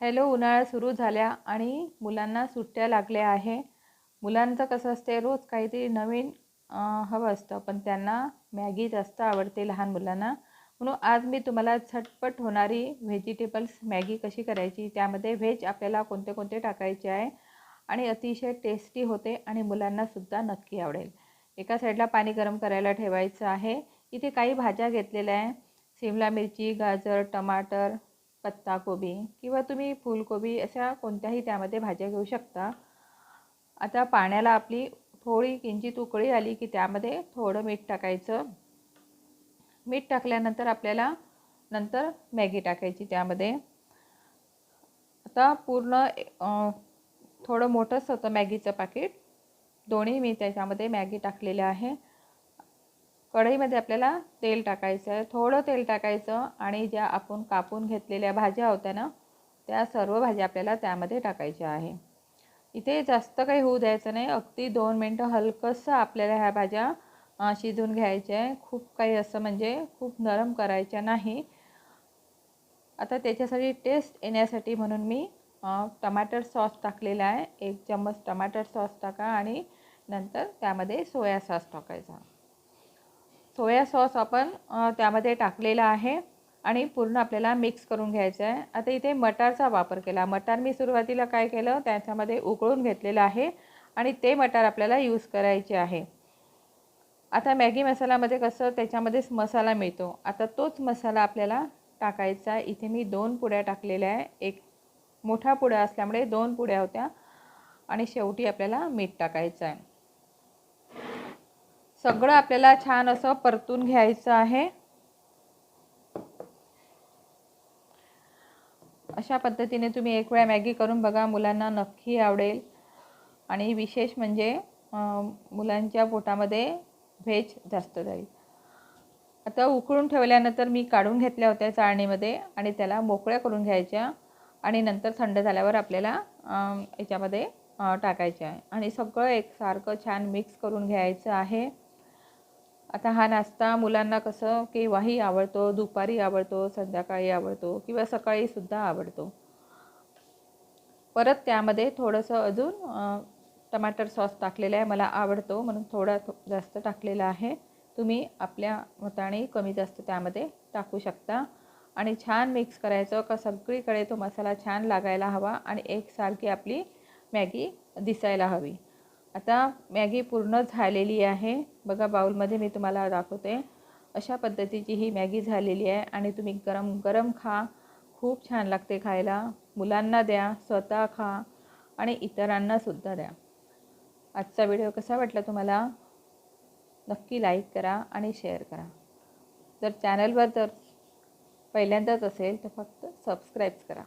Hello उन्हाळा सुरू झाल्या आणि मुलांना सुट्ट्या लागल्या आहे. मुलांचं कसं असते रोज काहीतरी नवीन हवं असतं पण त्यांना मॅगी जास्त आवडते लहान मुलांना. म्हणून आज मी तुम्हाला झटपट होणारी व्हेजिटेबल्स मॅगी कशी करायची त्यामध्ये व्हेज आपल्याला कोणते कोणते टाकायचे आहे आणि अतिशय टेस्टी होते आणि मुलांनासुद्धा नक्की आवडेल. एका साईडला पाणी गरम करायला ठेवायचं आहे. इथे काही भाज्या घेतलेल्या आहे. शिमला मिरची गाजर टमाटर पत्ताकोबी किंवा तुम्ही फुलकोबी अशा कोणत्याही त्यामध्ये भाज्या घेऊ शकता. आता पाण्याला आपली थोडी किंचित उकळी आली की त्यामध्ये थोडं मीठ टाकायचं. मीठ टाकल्यानंतर आपल्याला नंतर मॅगी टाकायची त्यामध्ये. आता पूर्ण थोडं मोठंच होतं मॅगीचं पाकिट. दोन्ही मी त्याच्यामध्ये मॅगी टाकलेले आहे. कढईमध्ये आपल्याला तेल टाकायचं आहे. थोडं तेल टाकायचं आणि ज्या आपण कापून घेतलेल्या भाज्या होत्या ना त्या सर्व भाज्या आपल्याला त्यामध्ये टाकायच्या आहे. इथे जास्त काही होऊ द्यायचं नाही. अगदी दोन मिनटं हलकंसं आपल्याला ह्या भाज्या शिजून घ्यायच्या आहे. खूप काही असं म्हणजे खूप नरम करायच्या नाही. आता त्याच्यासाठी टेस्ट येण्यासाठी म्हणून मी टमाटर सॉस टाकलेला आहे. एक चम्मच टमाटर सॉस टाका आणि नंतर त्यामध्ये सोया सॉस टाकायचा. सोया सॉस आपण त्यामध्ये टाकलेला आहे आणि पूर्ण आपल्याला मिक्स करून घ्यायचं आहे. आता इथे मटारचा वापर केला. मटार मी सुरुवातीला काय केलं? त्याच्यामध्ये उकळून घेतलेलं आहे आणि ते मटार आपल्याला यूज करायचे आहे. आता मॅगी मसालामध्ये कसं? त्याच्यामध्येच मसाला मिळतो. आता तोच मसाला आपल्याला टाकायचा आहे. इथे मी दोन पुड्या टाकलेल्या आहे. एक मोठा पुड्या असल्यामुळे दोन पुड्या होत्या आणि शेवटी आपल्याला मीठ टाकायचं आहे. सगळं आपल्याला छान असं परतून घ्यायचं आहे. अशा पद्धतीने तुम्ही एक वेळा मॅगी करून बघा मुलांना नक्की आवडेल. आणि विशेष म्हणजे मुलांच्या पोटामध्ये व्हेज जास्त जाईल. आता उकळून ठेवल्यानंतर मी काढून घेतल्या होत्या चाळणीमध्ये आणि त्याला मोकळ्या करून घ्यायच्या आणि नंतर थंड झाल्यावर आपल्याला याच्यामध्ये टाकायचे टाकायच्या आहे. आणि सगळं एकसारखं छान मिक्स करून घ्यायचं आहे. आता हा नाश्ता मुलांना कसं केव्हाही आवडतो दुपारी आवडतो संध्याकाळी आवडतो किंवा सकाळीसुद्धा आवडतो. परत त्यामध्ये थोडंसं अजून टमाटर सॉस टाकलेला आहे मला आवडतो म्हणून थोडा जास्त टाकलेला आहे. तुम्ही आपल्या मताने कमी जास्त त्यामध्ये टाकू शकता. आणि छान मिक्स करायचं का सगळीकडे तो मसाला छान लागायला हवा आणि एकसारखी आपली मॅगी दिसायला हवी. आता मॅगी पूर्ण झालेली आहे. बघा बाऊलमध्ये मी तुम्हाला दाखवते. अशा पद्धतीची ही मॅगी झालेली आहे आणि तुम्ही गरम गरम खा. खूप छान लागते खायला. मुलांना द्या स्वतः खा आणि इतरांनासुद्धा द्या. आजचा व्हिडिओ कसा वाटला तुम्हाला? नक्की लाईक करा आणि शेअर करा. जर चॅनलवर जर पहिल्यांदाच असेल तर फक्त सबस्क्राईब करा.